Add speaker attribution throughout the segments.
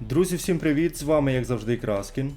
Speaker 1: Друзі, всім привіт! З вами, як завжди, Краскін.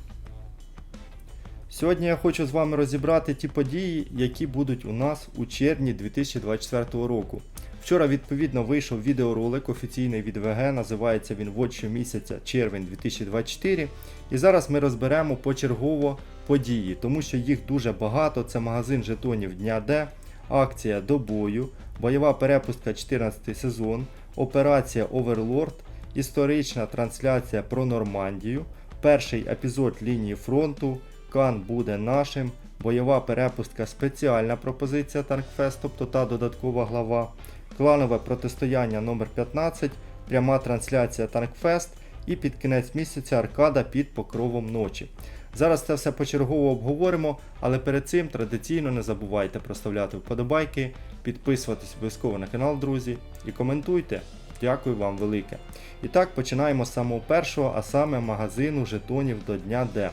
Speaker 1: Сьогодні я хочу з вами розібрати ті події, які будуть у нас у червні 2024 року. Вчора, відповідно, вийшов відеоролик офіційний від ВГ, називається він «Watch місяця червень 2024. І зараз ми розберемо почергово події, тому що їх дуже багато. Це магазин жетонів Дня Д, акція до бою, бойова перепустка 14 сезон, операція Оверлорд, історична трансляція про Нормандію, перший епізод лінії фронту, Кан буде нашим, бойова перепустка спеціальна пропозиція Танкфест, тобто та додаткова глава, кланове протистояння номер 15 пряма трансляція Танкфест і під кінець місяця аркада під покровом ночі. Зараз це все почергово обговоримо, але перед цим традиційно не забувайте проставляти вподобайки, підписуватись обов'язково на канал, друзі, і коментуйте. Дякую вам велике. І так починаємо з самого першого, а саме магазину жетонів до Дня Д.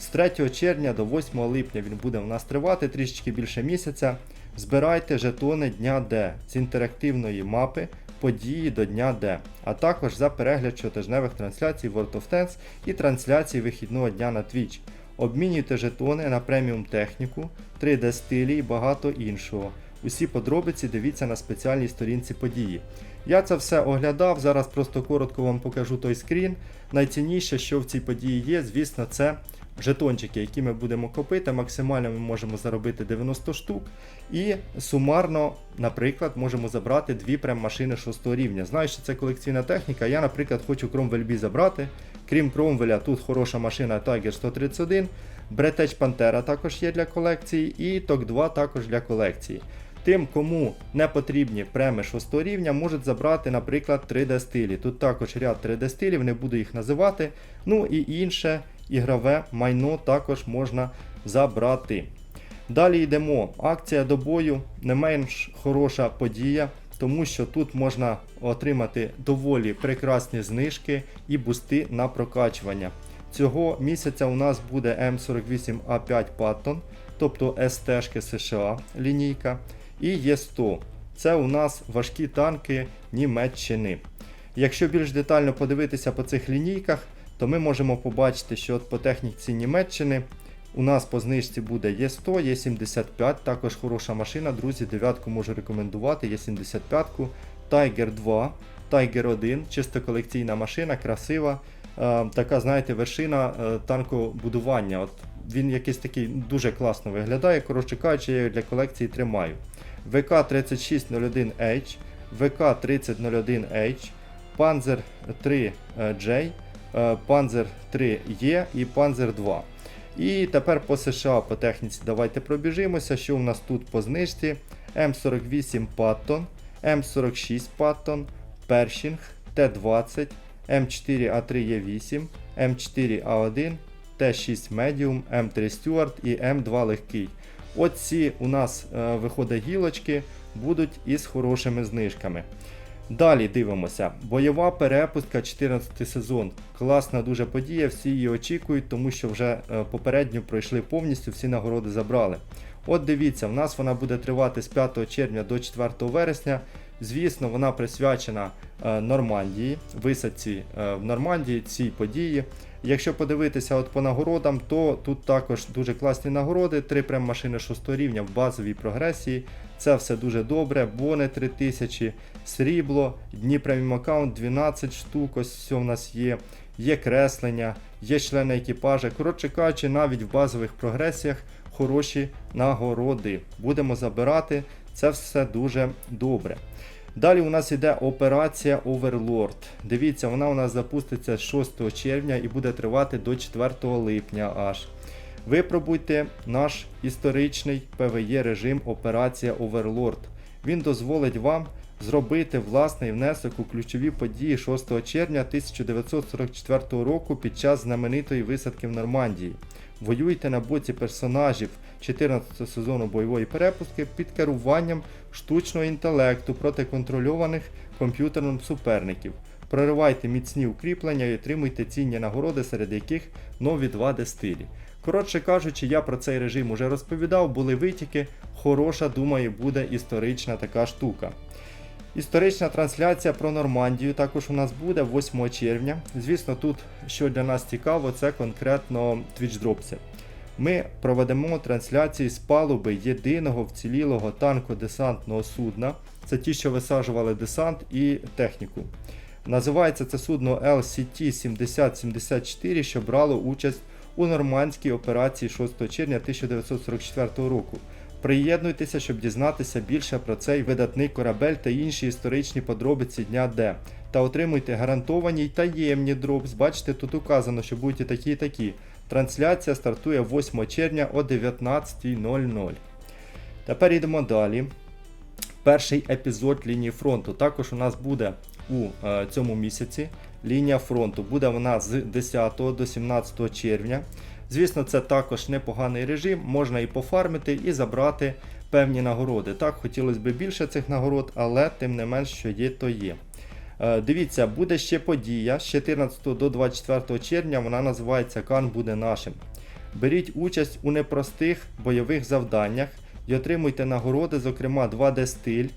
Speaker 1: З 3 червня до 8 липня він буде у нас тривати трішечки більше місяця. Збирайте жетони Дня Д з інтерактивної мапи події до Дня Д, а також за перегляд щотижневих трансляцій World of Tanks і трансляцій вихідного дня на Twitch. Обмінюйте жетони на преміум техніку, 3D стилі і багато іншого. Усі подробиці дивіться на спеціальній сторінці події. Я це все оглядав, зараз просто коротко вам покажу той скрін. Найцінніше, що в цій події є, звісно, це жетончики, які ми будемо копити. Максимально ми можемо заробити 90 штук. І сумарно, наприклад, можемо забрати дві прем машини 6 рівня. Знаю, що це колекційна техніка. Я, наприклад, хочу Кромвель забрати. Крім Кромвеля, тут хороша машина Tiger 131. Бретеч Пантера також є для колекції, і Ток 2 також для колекції. Тим, кому не потрібні преми 6 рівня, можуть забрати, наприклад, 3D стилі. Тут також ряд 3D стилів, не буду їх називати. Ну і інше ігрове майно також можна забрати. Далі йдемо. Акція до бою не менш хороша подія, тому що тут можна отримати доволі прекрасні знижки і бусти на прокачування. Цього місяця у нас буде М48А5 Patton, тобто СТ США лінійка, і Є100. Це у нас важкі танки Німеччини. Якщо більш детально подивитися по цих лінійках, то ми можемо побачити, що от по техніці Німеччини у нас по знижці буде Є100, Є75, також хороша машина, друзі, дев'ятку можу рекомендувати, Є75, Tiger 2, Tiger 1, чисто колекційна машина, красива. Е, така, знаєте, вершина е, танкобудування. От Він якийсь такий дуже класно виглядає. Коротше кажучи, я його для колекції тримаю. ВК3601H, ВК3001H, Panzer 3J, Panzer 3E і Panzer 2. І тепер по США по техніці давайте пробіжимося. Що у нас тут по знижці? М48 Patton, М46 Patton, Pershing, Т20, М4А3Е8, М4А1, Т6 Medium, М3 Stewart і М2 легкий. Оці у нас е, виходить гілочки, будуть із хорошими знижками. Далі дивимося. Бойова перепустка 14 сезон. Класна дуже подія, всі її очікують, тому що вже е, попередньо пройшли повністю, всі нагороди забрали. От дивіться, в нас вона буде тривати з 5 червня до 4 вересня. Звісно, вона присвячена е, Нормандії, висадці е, в Нормандії цій події. Якщо подивитися от по нагородам, то тут також дуже класні нагороди, три прем машини 6 рівня в базовій прогресії. Це все дуже добре. Бони 3000, срібло, дні преміум аккаунт 12 штук. Ось все в нас є. Є креслення, є члени екіпажа. Коротше кажучи, навіть в базових прогресіях хороші нагороди. Будемо забирати. Це все дуже добре. Далі у нас йде операція Overlord. Дивіться, вона у нас запуститься з 6 червня і буде тривати до 4 липня аж. Випробуйте наш історичний PvE режим Операція Overlord. Він дозволить вам зробити власний внесок у ключові події 6 червня 1944 року під час знаменитої висадки в Нормандії. Воюйте на боці персонажів 14 сезону бойової перепустки під керуванням штучного інтелекту проти контрольованих комп'ютером суперників. Проривайте міцні укріплення і отримуйте цінні нагороди, серед яких нові 2D стилі. Коротше кажучи, я про цей режим уже розповідав, були витіки. Хороша, думаю, буде історична така штука. Історична трансляція про Нормандію також у нас буде 8 червня. Звісно, тут, що для нас цікаво, це конкретно твічдропси. Ми проведемо трансляції з палуби єдиного вцілілого танко-десантного судна. Це ті, що висаджували десант і техніку. Називається це судно LCT 7074, що брало участь у нормандській операції 6 червня 1944 року. Приєднуйтеся, щоб дізнатися більше про цей видатний корабель та інші історичні подробиці дня Д. Та отримуйте гарантовані й таємні дропс. Бачите, тут указано, що будуть і такі і такі. Трансляція стартує 8 червня о 19.00. Тепер йдемо далі. Перший епізод лінії фронту. Також у нас буде у е, цьому місяці лінія фронту. Буде вона з 10 до 17 червня. Звісно, це також непоганий режим, можна і пофармити, і забрати певні нагороди. Так, хотілося б більше цих нагород, але тим не менш, що є, то є. Е, Дивіться, буде ще подія з 14 до 24 червня. Вона називається Кан буде нашим. Беріть участь у непростих бойових завданнях і отримуйте нагороди, зокрема 2D стиль.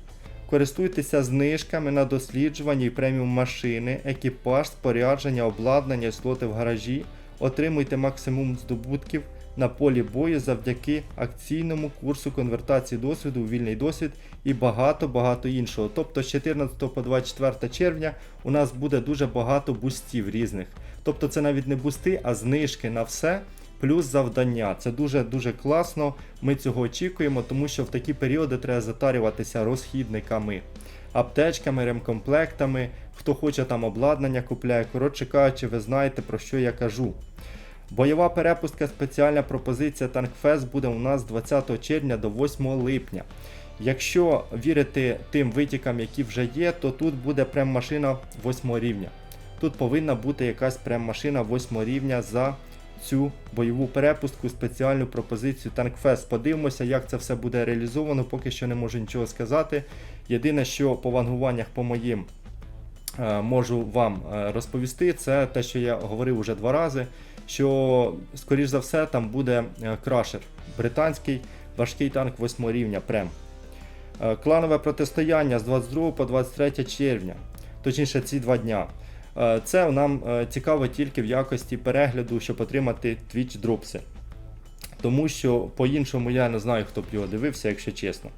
Speaker 1: Користуйтеся знижками на досліджування і преміум машини, екіпаж, спорядження, обладнання, і слоти в гаражі. Отримуйте максимум здобутків на полі бою завдяки акційному курсу конвертації досвіду у вільний досвід і багато-багато іншого. Тобто з 14 по 24 червня у нас буде дуже багато бустів різних. Тобто це навіть не бусти, а знижки на все. Плюс завдання. Це дуже-дуже класно. Ми цього очікуємо, тому що в такі періоди треба затарюватися розхідниками, аптечками, ремкомплектами. Хто хоче там обладнання купляє. Коротше кажучи, ви знаєте про що я кажу. Бойова перепустка, спеціальна пропозиція Танкфест буде у нас з 20 червня до 8 липня. Якщо вірити тим витікам, які вже є, то тут буде прем-машина 8 рівня. Тут повинна бути якась прем-машина 8 рівня за цю бойову перепустку, спеціальну пропозицію Танкфест. Подивимося, як це все буде реалізовано, поки що не можу нічого сказати. Єдине, що по вангуваннях по моїм можу вам е, розповісти, це те, що я говорив уже два рази. Що, скоріш за все, там буде е, крашер британський важкий танк 8 рівня Прем. Е, Кланове протистояння з 22 по 23 червня, точніше ці два дня. Е, Це нам е, цікаво тільки в якості перегляду, щоб отримати Twitch дропси. Тому що по-іншому я не знаю, хто б його дивився, якщо чесно.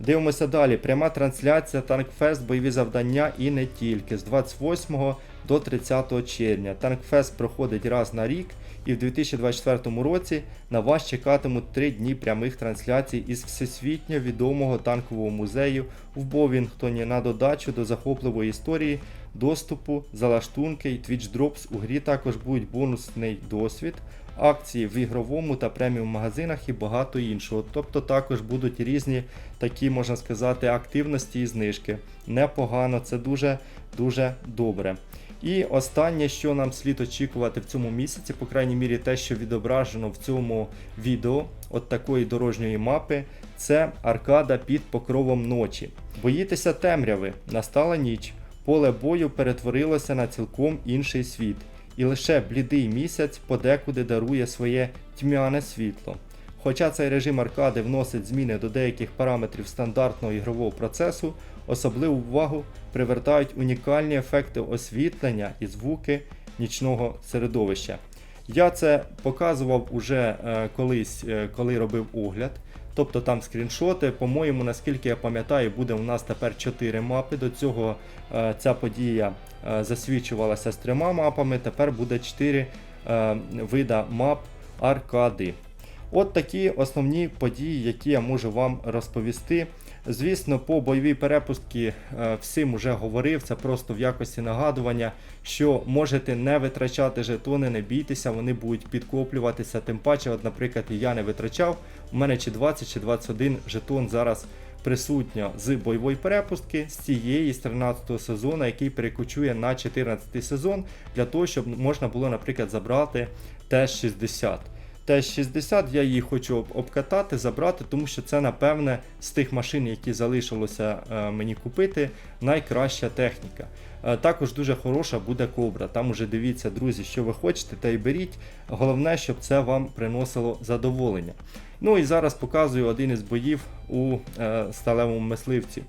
Speaker 1: Дивимося далі. Пряма трансляція Танкфест, бойові завдання і не тільки з 28 до 30 червня. Танкфест проходить раз на рік, і в 2024 році на вас чекатимуть 3 дні прямих трансляцій із всесвітньо відомого танкового музею в Бовінгтоні на додачу до захопливої історії, доступу, залаштунки і Drops у грі також будуть бонусний досвід. Акції в ігровому та преміум магазинах і багато іншого. Тобто також будуть різні такі, можна сказати, активності і знижки. Непогано, це дуже дуже добре. І останнє, що нам слід очікувати в цьому місяці, по крайній мірі, те, що відображено в цьому відео, от такої дорожньої мапи, це аркада під покровом ночі. Боїтеся темряви, настала ніч, поле бою перетворилося на цілком інший світ, і лише блідий місяць подекуди дарує своє тьмяне світло. Хоча цей режим аркади вносить зміни до деяких параметрів стандартного ігрового процесу, особливу увагу привертають унікальні ефекти освітлення і звуки нічного середовища. Я це показував уже е, колись, е, коли робив огляд. Тобто там скріншоти, по-моєму, наскільки я пам'ятаю, буде у нас тепер 4 мапи. До цього е, ця подія засвідчувалася з трьома мапами, тепер буде 4 е, вида мап аркади. От такі основні події, які я можу вам розповісти. Звісно, по бойовій перепустці е, всім уже говорив, це просто в якості нагадування, що можете не витрачати жетони, не бійтеся, вони будуть підкоплюватися. Тим паче, от, наприклад, я не витрачав. У мене чи 20, чи 21 жетон зараз присутньо з бойової перепустки з цієї з 13 сезону, який перекочує на 14 сезон, для того, щоб можна було, наприклад, забрати Т-60. Т-60 я її хочу обкатати, забрати, тому що це, напевне, з тих машин, які залишилося е, мені купити, найкраща техніка. Е, також дуже хороша буде кобра. Там уже дивіться, друзі, що ви хочете, та й беріть. Головне, щоб це вам приносило задоволення. Ну і зараз показую один із боїв у е, сталевому мисливці.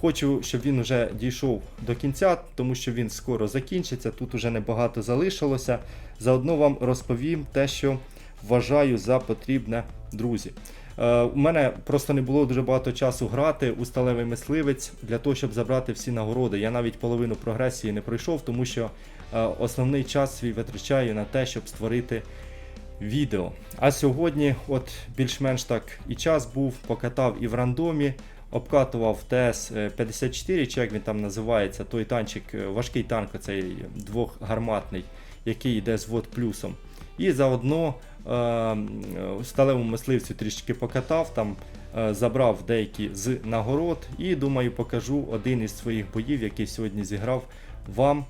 Speaker 1: Хочу, щоб він вже дійшов до кінця, тому що він скоро закінчиться. Тут уже небагато залишилося. Заодно вам розповім те, що вважаю за потрібне, друзі. Е, У мене просто не було дуже багато часу грати у сталевий мисливець для того, щоб забрати всі нагороди. Я навіть половину прогресії не пройшов, тому що е, основний час свій витрачаю на те, щоб створити відео. А сьогодні, от більш-менш так і час був, покатав і в рандомі, обкатував ТС-54, чи як він там називається, той танчик, е, важкий танк, оцей двохгарматний, який йде з вод плюсом. І заодно е, е, сталевому мисливцю трішки покатав, там е, забрав деякі з нагород і думаю, покажу один із своїх боїв, який сьогодні зіграв вам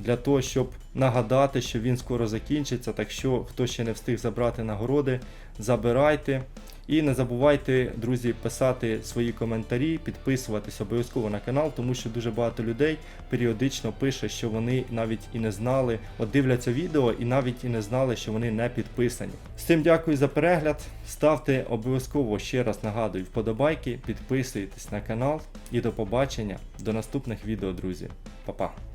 Speaker 1: для того, щоб нагадати, що він скоро закінчиться. Так що, хто ще не встиг забрати нагороди, забирайте. І не забувайте, друзі, писати свої коментарі, підписуватись обов'язково на канал, тому що дуже багато людей періодично пише, що вони навіть і не знали, от дивляться відео і навіть і не знали, що вони не підписані. З цим дякую за перегляд. Ставте обов'язково ще раз нагадую вподобайки, підписуйтесь на канал і до побачення до наступних відео, друзі. Па-па!